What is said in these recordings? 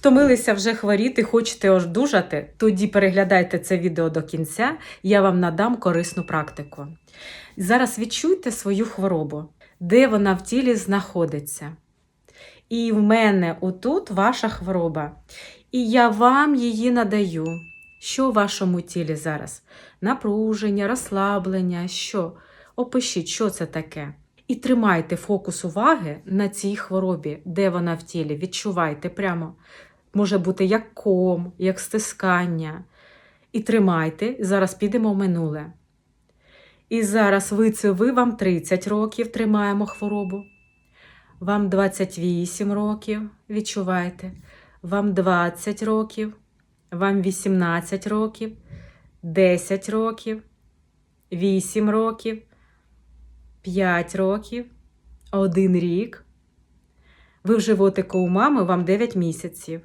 Втомилися вже хворіти, хочете одужати? Тоді переглядайте це відео до кінця, я вам надам корисну практику. Зараз відчуйте свою хворобу, де вона в тілі знаходиться. І в мене отут ваша хвороба. І я вам її надаю. Що в вашому тілі зараз? Напруження, розслаблення, що? Опишіть, що це таке. І тримайте фокус уваги на цій хворобі, де вона в тілі. Відчувайте прямо. Може бути як ком, як стискання. І тримайте, зараз підемо в минуле. І зараз ви це ви вам 30 років тримаємо хворобу. Вам 28 років, відчувайте. Вам 20 років, вам 18 років, 10 років, 8 років, 5 років, 1 рік. Ви в животику у мами вам 9 місяців.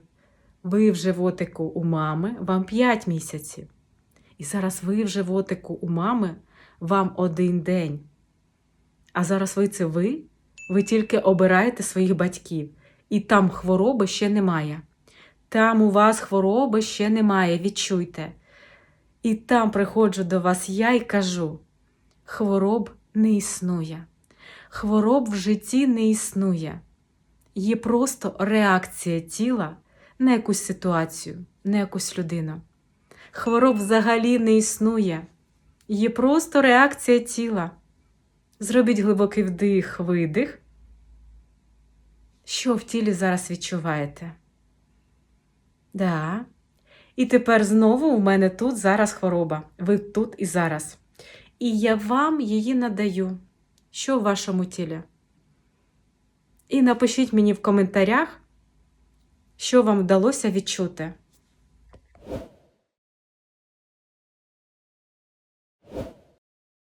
Ви в животику у мами вам 5 місяців. І зараз ви в животику у мами вам один день. А зараз ви це ви, ви тільки обираєте своїх батьків, і там хвороби ще немає. Там у вас хвороби ще немає, відчуйте. І там приходжу до вас я і кажу: хвороб не існує. Хвороб в житті не існує. Є просто реакція тіла на якусь ситуацію, на якусь людину. Хвороб взагалі не існує. Є просто реакція тіла. Зробіть глибокий вдих, видих. Що в тілі зараз відчуваєте? Да. І тепер знову у мене тут зараз хвороба. Ви тут і зараз. І я вам її надаю. Що в вашому тілі? І напишіть мені в коментарях, що вам вдалося відчути.